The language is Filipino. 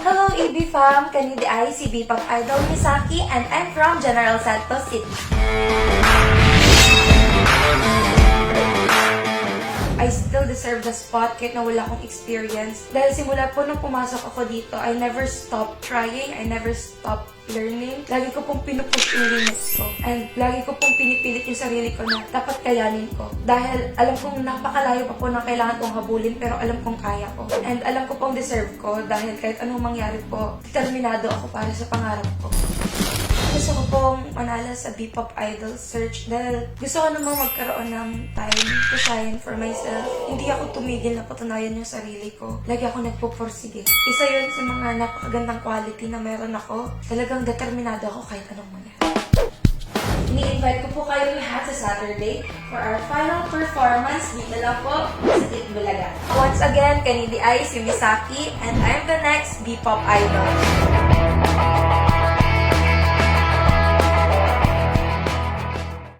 Hello, EB fam! Kanidi ay si B-Pop Idol Misaki and I'm from General Santos City. Still deserve the spot kahit na wala akong experience. Dahil simula po nung pumasok ako dito, I never stopped trying, I never stopped learning. Lagi ko pong pinupush yung limits ko. And lagi ko pong pinipilit yung sarili ko na dapat kayanin ko. Dahil alam kong napakalayo pa po ng kailangan kong habulin pero alam kong kaya ko. And alam ko pong deserve ko dahil kahit anong mangyari po, determinado ako para sa pangarap ko. Pong manala sa B-pop idol search dahil gusto ko namang magkaroon ng time to shine for myself. Hindi ako tumigil na patunayan yung sarili ko. Lagi ako nagpupursige. Isa yun sa mga napakagandang quality na meron ako. Talagang determinado ako kahit anong mangyari. Ini-invite ko po kayo lahat sa Saturday for our final performance dito lang po sa Titbulaga. Once again, kanili ay si Misaki and I'm the next B-pop idol.